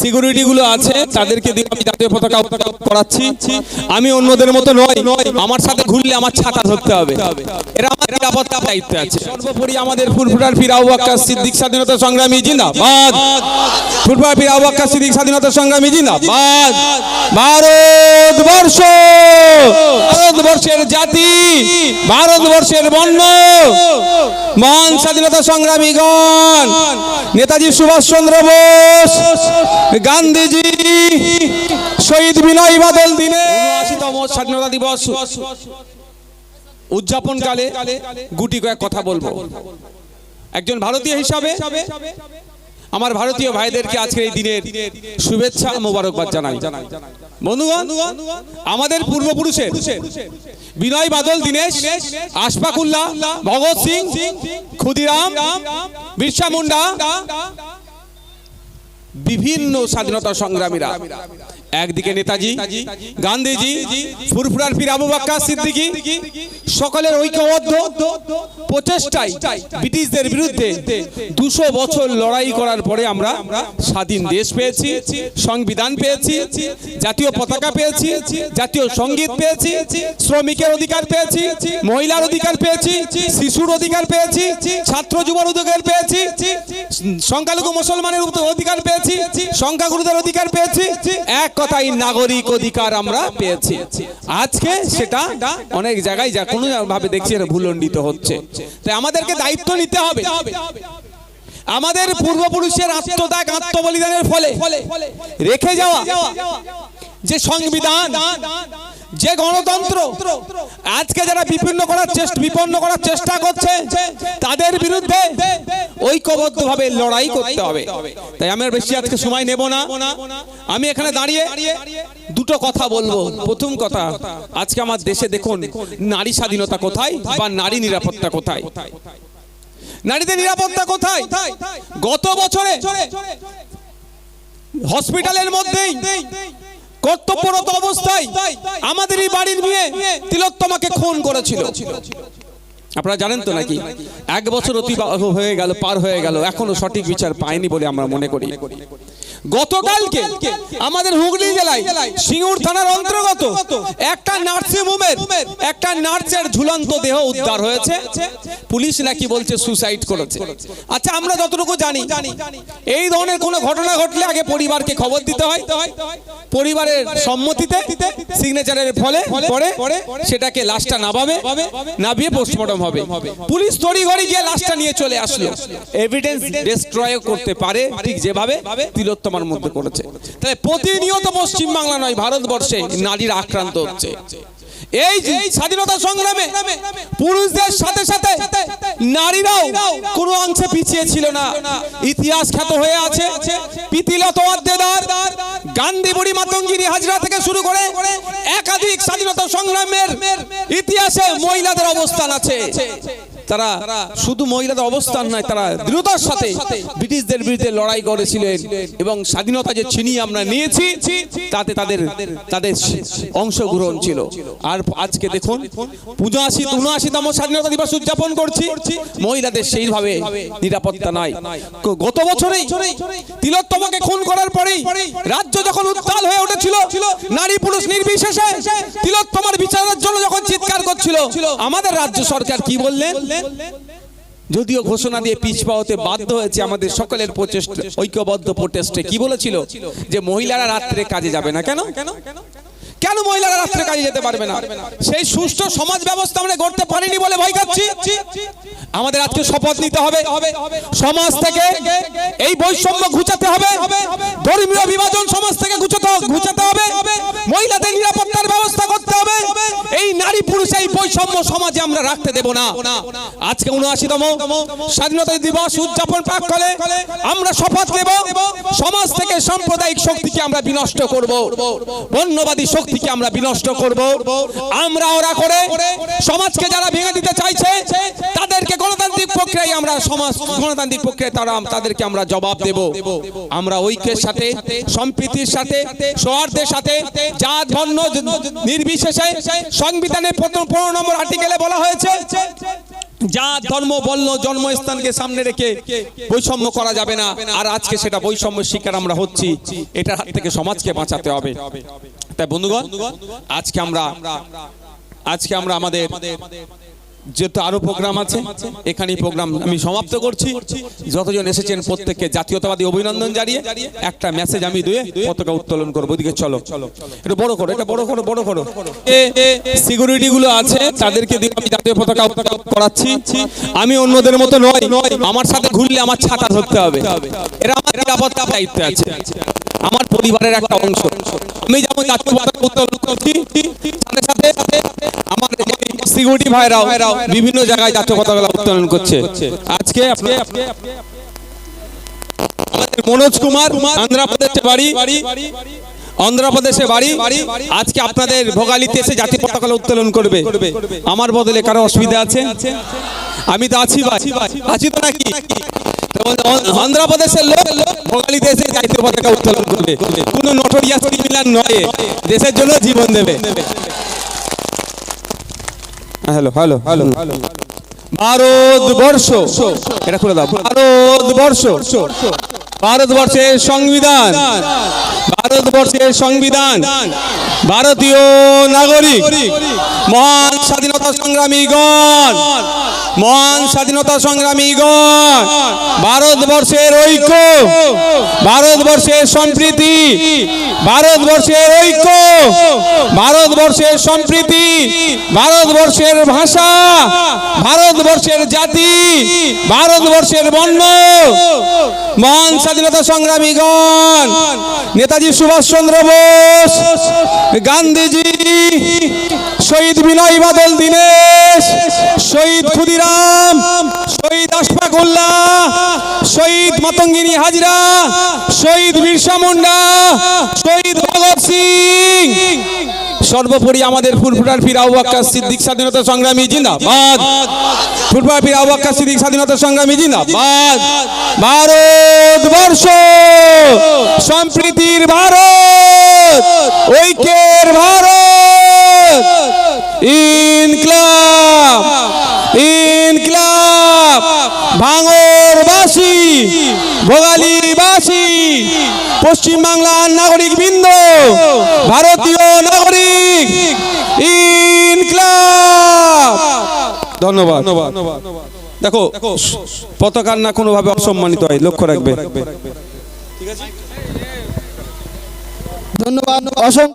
Security গুলো আছে, তাদেরকে দিয়ে আমি জাতীয় পতাকা করাচ্ছি। আমি অন্যদের মতো নয় আমার সাথে ঘুরলে আমার ছাতা ধরতে হবে। এরা আমার নিরাপত্তা দায়িত্বে আছে। সর্বোপরি আমাদের ফুরফুরার ফিরাও সিদ্দিক স্বাধীনতা সংগ্রামী জিন্দাবাদ। ফুরফুরার ফির আবু বকর সিদ্দিক স্বাধীনতা সংগ্রামী জিন্দাবাদ। ভারতবর্ষ, ভারতবর্ষের জাতি, ভারতবর্ষের বর্ণ, মহান স্বাধীনতা সংগ্রামীগণ, নেতাজি সুভাষচন্দ্র বোস, গান্ধীজি, শহীদ বিনয় বাদল দিনে উনআশিতম স্বাধীনতা দিবস উদযাপনকালে গুটি কয়েক কথা বলব। একজন ভারতীয় হিসাবে আমার ভারতীয় ভাইদেরকে আজকে এই দিনের শুভেচ্ছা মোবারকবাদ জানাই। বন্ধুগণ, আমাদের পূর্বপুরুষের বিনয় বাদল, দীনেশ আশফাকুল্লাহ ভগৎ সিং, ক্ষুদিরাম, বিরসা মুন্ডা বিভিন্ন স্বাধীনতা সংগ্রামীরা। একদিকে নেতাজি, গান্ধীজি, ফুরফুরার পীর আবু বাক্কা সিদ্দিকী, সকলের ঐক্যবদ্ধ, প্রচেষ্টায় ব্রিটিশদের বিরুদ্ধে দুশো বছর লড়াই করার পরে আমরা স্বাধীন দেশ পেয়েছি, সংবিধান পেয়েছি, জাতীয় পতাকা পেয়েছি, জাতীয় সংগীত পেয়েছি, শ্রমিকের অধিকার পেয়েছি, মহিলার অধিকার পেয়েছি, শিশুর অধিকার পেয়েছি, ছাত্র যুবর অধিকার পেয়েছি সংখ্যালঘু মুসলমানের অধিকার পেয়েছি, সংখ্যাগুরুদের অধিকার পেয়েছি, এক কথাই নাগরিক অধিকার আমরা পেয়েছি। আজকে সেটা অনেক জায়গায় যা কোনো ভাবে দেখছি এটা ভুলণ্ডিত হচ্ছে। তাই আমাদেরকে দায়িত্ব নিতে হবে। আমাদের পূর্বপুরুষের আত্মত্যাগ, আত্মবলিদানের ফলে রেখে যাওয়া যে সংবিধান যে গণতন্ত্র আজকে যারা বিপন্ন করার চেষ্টা বিপন্ন করার চেষ্টা করছে, তাদের বিরুদ্ধে ঐক্যবদ্ধভাবে লড়াই করতে হবে। তাই আমি বেশি আজকে সময় নেব না। আমি এখানে দাঁড়িয়ে দুটো কথা বলব। প্রথম কথা, আজকে আমার দেশে দেখুন, নারী স্বাধীনতা কোথায় বা নারী নিরাপত্তা কোথায়? নারীদের নিরাপত্তা কোথায়? গত বছরে হসপিটালের মধ্যেই কর্তব্যরত অবস্থায় আমাদের এই বাড়ির মেয়ে তিলোত্তমাকে খুন করেছিল। আপনারা জানেন তো নাকি? এক বছর অতি হয়ে গেল, পার হয়ে গেল, এখনও সঠিক বিচার পায়নি বলে আমরা মনে করি। গতকালকে আমাদের হুগলি জেলায় সিঙ্গুর থানার অন্তর্গত একটা নার্সিং হোমের একটা নার্সের ঝুলন্ত দেহ উদ্ধার হয়েছে। পুলিশ নাকি বলছে সুসাইড করেছে। আচ্ছা আমরা যতটুকু জানি, এই ধরনের কোনো ঘটনা ঘটলে আগে পরিবারকে খবর দিতে হয়। পরিবারের সম্মতিতে সিগনেচারের ফলে পরে সেটাকে লাশটা নামাবে, নামিয়ে পোস্টমর্টম হবে। পুলিশ তড়ি ঘড়ি গিয়ে লাশটা নিয়ে চলে আসলো। এভিডেন্স ডিস্ট্রয় করতে পারে, ঠিক যেভাবে তিলোত্তমার মধ্যে করেছে। তাহলে প্রতিনিয়ত পশ্চিম বাংলা নয়, ভারতবর্ষে নারীরা আক্রান্ত হচ্ছে। এই স্বাধীনতা সংগ্রামে পুরুষদের সাথে সাথে নারীরাও কোনো অংশে পিছিয়ে ছিল না। ইতিহাস খ্যাত হয়ে আছে। পিতিলত অদ্দেদার গান্ধী বুড়ি মাতঙ্গিরি হাজরা থেকে শুরু করে একাধিক স্বাধীনতা সংগ্রামের ইতিহাসে মহিলাদের অবস্থান আছে। তারা শুধু মহিলাদের অবস্থান নয়, তারা দৃঢ়তার সাথে ব্রিটিশদের বিরুদ্ধে লড়াই করেছিলেন এবং স্বাধীনতা যে ছিনিয়ে আমরা নিয়েছি, তাতে তাদের তাদের অংশগ্রহণ ছিল। আর আজকে দেখুন, পঁচাশি, উনআশিতম স্বাধীনতা দিবস উদযাপন করছি। মহিলাদের সেইভাবে নিরাপত্তা নাই। গত বছরেই তিলোত্তমাকে খুন করার পরেই রাজ্য যখন উত্তাল হয়ে উঠেছিল, নারী পুরুষ নির্বিশেষে তিলোত্তমার বিচারের জন্য যখন চিৎকার করছিল, আমাদের রাজ্য সরকার কি বললেন? যদিও ঘোষণা দিয়ে পিছপা হতে বাধ্য হয়েছে আমাদের সকলের প্রচেষ্টা, ঐক্যবদ্ধ প্রচেষ্টা কি বলেছিল? যে মহিলারা রাত্রে কাজে যাবে না কেন? কেন মহিলারা রাত্রে কাজে যেতে পারবে না? সেই সুষ্ঠু সমাজ ব্যবস্থা আমরা গড়তে পারিনি বলে ভয় খাচ্ছি। আমাদের আজকে শপথ নিতে হবে। সমাজ থেকে এই বৈষম্য ঘুচাতে হবে। ধর্মীয় বিভাজন সমাজ থেকে ঘুচাতে ঘুচাতে হবে। মহিলাদের নিরাপত্তার ব্যবস্থা এই নারী পুরুষ, এই বৈষম্য সমাজে আমরা রাখতে দেব না। আজকে উনআশিতম স্বাধীনতা দিবস উদযাপন প্রাককালে আমরা শপথ নেব, সমাজ থেকে সাম্প্রদায়িক শক্তিকে আমরা বিনষ্ট করব, বন্যবাদী শক্তিকে আমরা বিনষ্ট করব। আমরা ওরা করে, সমাজকে যারা ভেঙে দিতে চাইছে প্রক্রিয়ায় আমরা সমাজ গণতান্ত্রিক প্রক্রিয়ায় তারা তাদেরকে আমরা জবাব দেব। আমরা ঐক্যের সাথে, সম্প্রীতির সাথে সৌহার্দের সাথে, জাত, বর্ণ, নির্বিশেষে সংবিধানের প্রথম পনেরো নম্বর আর্টিকেলে বলা হয়েছে যা ধর্ম, বর্ণ, জন্মস্থানকে সামনে রেখে বৈষম্য করা যাবে না। আর আজকে সেটা বৈষম্য শিকার আমরা হচ্ছি, এটার হাত থেকে সমাজকে বাঁচাতে হবে। তাই বন্ধুগণ, আজকে আমরা আজকে আমরা আমাদের যেহেতু আরও প্রোগ্রাম আছে, এখানেই প্রোগ্রাম আমি সমাপ্ত করছি। যতজন এসেছেন প্রত্যেককে জাতীয়তাবাদী অভিনন্দন জানিয়ে একটা মেসেজ আমি দিয়ে পতাকা উত্তোলন করব। ওদিকে চলো। এটা বড় করো, এটা বড় করো বড় করো। সিকিউরিটি গুলো আছে, তাদেরকে দিয়ে আমি জাতীয় পতাকা করাচ্ছি। আমি অন্যদের মতো নয়, আমার সাথে ঘুরলে আমার ছাতা ধরতে হবে। এরা আমার নিরাপত্তা দায়িত্বে আছে। আমার পরিবারের একটা অংশ। আমি যেমন জাতীয় পতাকা উত্তোলন করছি, সাথে সাথে আমার সিকিউরিটি ভাইরাও বিভিন্ন জায়গায় জাতীয় পতাকা উত্তোলন করছে। আজকে আমাদের মনোজ কুমার আন্ধ্রপ্রদেশে বাড়ি, অন্ধ্রপ্রদেশে বাড়ি। আজকে আপনাদের ভোগালিতে এসে জাতীয় পতাকা উত্তোলন করবে। আমার বদলে কারও অসুবিধা আছে? আমি তো আছি আছি তো নাকি? অন্ধ্রপ্রদেশের লোক ভোগালিতে এসে জাতীয় পতাকা উত্তোলন করবে। কোনো নটোরিয়াস ক্রিমিনাল নয়। দেশের জন্য জীবন দেবে। Hello hello hello Bharatvarsha. এটা খুলে দাও ভারতবর্ষ। ভারতবর্ষের সংবিধান। ভারতবর্ষের সংবিধান। ভারতীয় নাগরিক। মহান স্বাধীনতা সংগ্রামীগণ। মহান স্বাধীনতা সংগ্রামীগণ। ভারতবর্ষের ঐক্য। ভারতবর্ষের সম্প্রীতি। ভারতবর্ষের ঐক্য। ভারতবর্ষের সম্প্রীতি। ভারতবর্ষের ভাষা। ভারতবর্ষের জাতি। ভারতবর্ষের বর্ণ। মহান স্বাধীনতা সংগ্রামীগণ, নেতাজি সুভাষচন্দ্র বোস, গান্ধীজি, শহীদ বিনয় বাদল দীনেশ, শহীদ ক্ষুদিরাম, শহীদ আশফাকুল্লাহ শহীদ মাতঙ্গিনী হাজরা, শহীদ বিরসা মুন্ডা, শহীদ ভগৎ সিং। সর্বোপরি আমাদের ফুরফুরার পীর আবু বকর সিদ্দিক স্বাধীনতা সংগ্রামী জিন্দাবাদ। ফুরফুরার পীর আবু বকর সিদ্দিক স্বাধীনতা সংগ্রামী জিন্দাবাদ। ভারতবর্ষ সম্প্রীতির ভারত ঐক্যের ভারত। ইনকলাব ইনকলাব। ভাঙরবাসী ভোগালীবাসী পশ্চিমবাংলার নাগরিক বৃন্দ ভারতীয় নাগরিক ইনকলাব ধন্যবাদ। দেখো পতাকার না কোনোভাবে অসম্মানিত হয় লক্ষ্য রাখবে। ধন্যবাদ। অসংখ্য